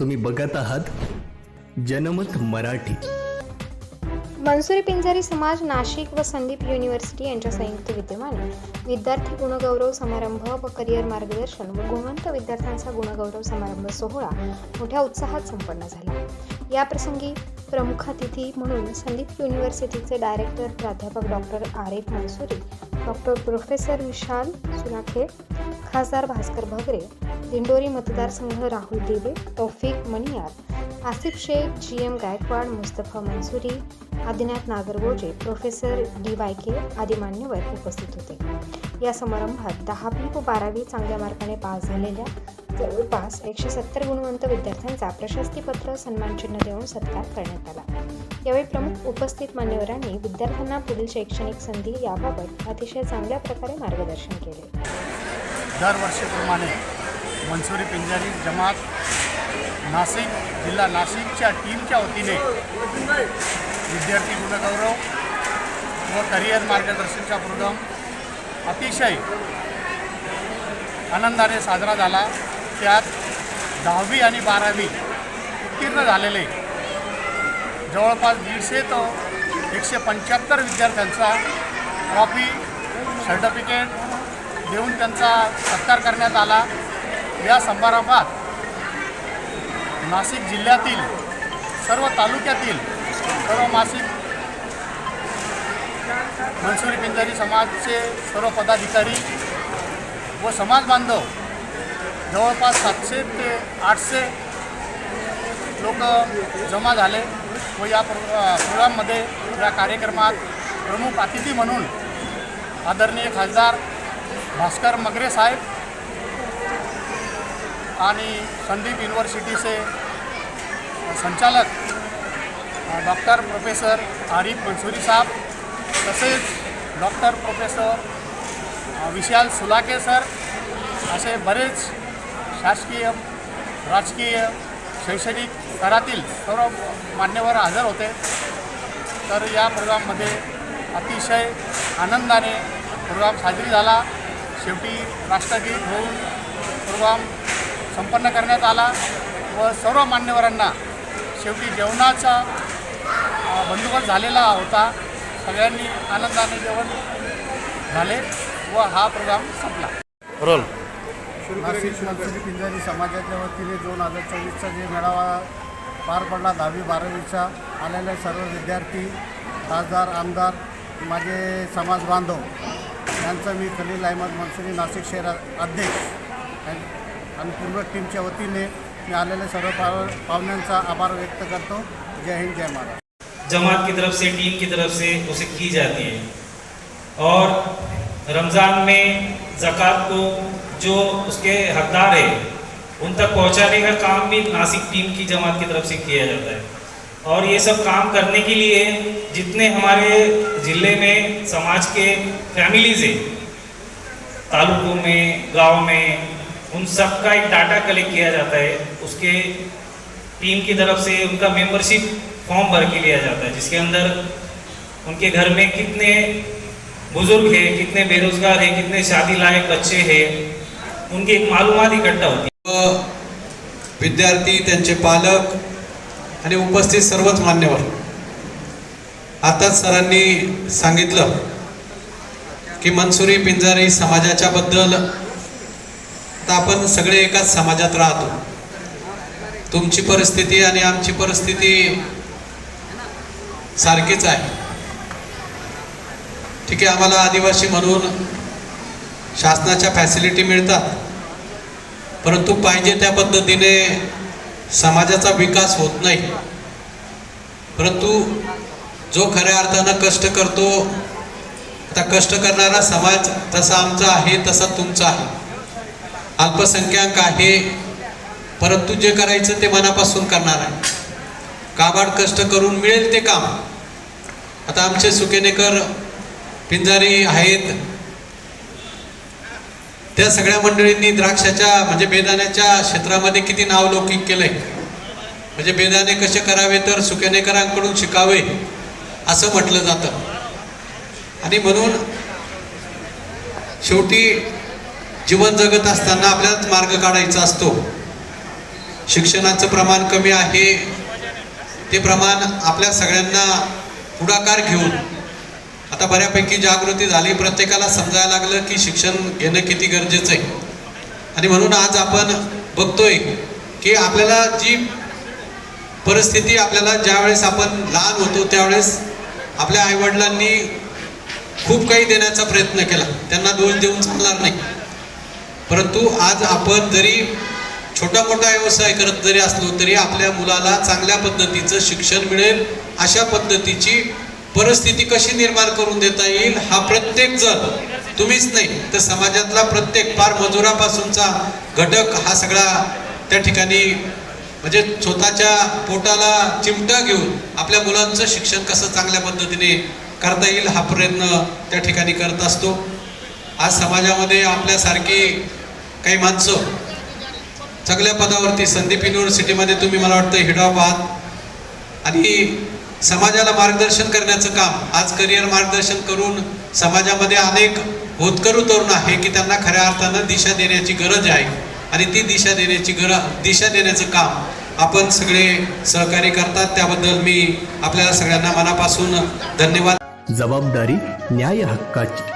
तुम्ही बघत आहात जनमत मराठी. मनसुरी पिंजारी समाज नाशिक व संदीप युनिव्हर्सिटी यांच्या संयुक्त विद्यमाने विद्यार्थी गुणगौरव समारंभ व करिअर मार्गदर्शन व गुणवंत विद्यार्थ्यांचा गुणगौरव समारंभ सोहळा मोठ्या उत्साहात संपन्न झाला. याप्रसंगी प्रमुख अतिथी म्हणून संदीप युनिव्हर्सिटीचे डायरेक्टर प्राध्यापक doctor Arif Mansuri doctor professor Vishal Sulakhe खासदार भास्कर भगरे दिंडोरी मतदारसंघ Rahul Dive Taufiq Maniyar Asif Shaikh G M Gaikwad Mustafa Mansuri Adinath Nagargoje professor D Y K आदी मान्यवर उपस्थित होते. या समारंभात दहावी व बारावी चांगल्या मार्काने पास झालेल्या जवळपास एकशे सत्तर गुणवंत विद्यार्थ्यांचा प्रशस्तीपत्र सन्मानचिन्ह देऊन सत्कार करण्यात आला. यावेळी प्रमुख उपस्थित मान्यवरांनी विद्यार्थ्यांना पुढील शैक्षणिक संधी याबाबत अतिशय चांगल्या प्रकारे मार्गदर्शन केले. दरवर्षीप्रमाणे मनसुरी पिंजारी जमात नाशिक जिल्हा नाशिकच्या टीमच्या वतीने विद्यार्थी गुणगौरव व करिअर मार्गदर्शनचा प्रोग्राम अतिशय आनंदाने साजरा झाला. त्यात दहावी आणि बारावी उत्तीर्ण झालेले. जवळपास दीडशे तो एकशे पंच्याहत्तर विद्यार्थ्यांचा ट्रॉफी सर्टिफिकेट देऊन त्यांचा सत्कार करण्यात आला. या समारंभात नाशिक जिल्ह्यातील सर्व तालुक्यातील सर्व मासिक मनसुरी पिंजारी समाजचे सर्व पदाधिकारी व समाज बांधव जवळपास सातशे ते आठशे लोक जमा झाले व या प्रो प्रोग्राममध्ये या कार्यक्रमात प्रमुख अतिथी म्हणून आदरणीय खासदार भास्कर मगरे साहेब आणि संदीप युनिव्हर्सिटीचे संचालक डॉक्टर प्रोफेसर आरिफ मंसुरी साहेब तसेच doctor professor Vishal Sulakhe sir असे बरेच शासकीय राजकीय शैक्षणिक स्तरातील सर्व मान्यवर हजर होते. तर या प्रोग्राममध्ये अतिशय आनंदाने प्रोग्राम साजरी झाला. शेवटी राष्ट्रगीत होऊन प्रोग्राम संपन्न करण्यात आला व सर्व मान्यवरांना शेवटी जेवणाचा बंदोबस्त झालेला होता. सगळ्यांनी आनंदाने जेवण झाले व हा प्रोग्राम संपला. रोल. नाशिक मनसुरी पिंजारी समाजाच्या वतीने दोन हजार चोवीसचा जे मेळावा पार पडला दहावी बारावीचा आलेले सर्व विद्यार्थी खासदार आमदार माझे समाज बांधव यांचं मी खलील अहमद मनसुरी नाशिक शहर अध्यक्ष आणि- पूर्व टीमच्या वतीने मी आलेले सर्व पाव पाहुण्यांचा आभार व्यक्त करतो. जय हिंद जय महाराज जमात की तरफ से टीम की तरफ से उसे की जाती है। और रमज़ान में ज़क़़त को जो उसके हकदार है, उन तक पहुँचाने का काम भी नासिक टीम की जमात की तरफ़ से किया जाता है। और ये सब काम करने के लिए जितने हमारे ज़िले में समाज के फैमिलीज़ हैं, तालुकों में, गाँव में, उन सब का एक डाटा कलेक्ट किया जाता है। उसके टीम की तरफ़ से उनका मेंबरशिप फॉर्म भर के लिया जाता है, जिसके अंदर उनके घर में कितने बुज़ुर्ग हैं, कितने बेरोजगार हैं, कितने शादी लायक बच्चे हैं उनकी एक मालूमात इकट्ठा होती. विद्यार्थी त्यांचे पालक आणि उपस्थित सर्वच मान्यवर. आताच सरांनी सांगितलं की मनसुरी पिंजारी समाजाच्या बद्दल आता आपण सगळे एकाच समाजात राहतो. तुमची परिस्थिती आणि आमची परिस्थिती सारखीच आहे. ठीक आहे आम्हाला आदिवासी म्हणून शासनाच्या फॅसिलिटी मिळतात. परंतु पाहिजे त्या पद्धतीने समाजाचा विकास होत नाही. परंतु जो खऱ्या अर्थानं कष्ट करतो आता कष्ट करणारा समाज तसा आमचा आहे तसा तुमचा आहे. अल्पसंख्याक आहे परंतु जे करायचं ते मनापासून करणार आहे. काबाड कष्ट करून मिळेल ते काम. आता आमचे सुकेनेकर पिंजारी आहेत त्या सगळ्या मंडळींनी द्राक्षाच्या म्हणजे बेदाण्याच्या क्षेत्रामध्ये किती नावलौकिक केलंय? म्हणजे बेदाणे कसे करावे तर सुकेनेकरांकडून शिकावे असं म्हटलं जातं. आणि म्हणून शेवटी जीवन जगत असताना आपल्यालाच मार्ग काढायचा असतो. शिक्षणाचं प्रमाण कमी आहे. ते प्रमाण आपल्या सगळ्यांना पुढाकार घेऊन आता बऱ्यापैकी जागृती झाली. प्रत्येकाला समजायला लागलं की शिक्षण घेणं किती गरजेचं आहे. आणि म्हणून आज आपण बघतोय की आपल्याला जी परिस्थिती आपल्याला ज्यावेळेस आपण लहान होतो त्यावेळेस आपल्या आईवडिलांनी खूप काही देण्याचा प्रयत्न केला. त्यांना दोष देऊन चालणार नाही. परंतु आज आपण जरी छोटा मोठा व्यवसाय करत जरी असलो तरी आपल्या मुलाला चांगल्या पद्धतीचं शिक्षण मिळेल. अशा पद्धतीची परिस्थिती कशी निर्माण करून देता येईल हा प्रत्येक जण तुम्हीच नाही तर समाजातला प्रत्येक फार मजुरापासूनचा घटक हा सगळा त्या ठिकाणी म्हणजे स्वतःच्या पोटाला चिमटा घेऊन आपल्या मुलांचं शिक्षण कसं चांगल्या पद्धतीने करता येईल हा प्रयत्न त्या ठिकाणी करत असतो. आज समाजामध्ये आपल्यासारखी काही माणसं चांगल्या पदावरती संदीप युनिव्हर्सिटीमध्ये तुम्ही मला वाटतं हेड ऑफ आहात आणि समाजाला मार्गदर्शन करण्याचं काम आज करिअर मार्गदर्शन करून समाजामध्ये अनेक होतकरू तरुण आहे की त्यांना खऱ्या अर्थानं दिशा देण्याची गरज आहे. आणि ती दिशा देण्याची गरज दिशा देण्याचं काम आपण सगळे सहकार्य करतात. त्याबद्दल मी आपल्याला सगळ्यांना मनापासून धन्यवाद. जबाबदारी न्याय हक्काची.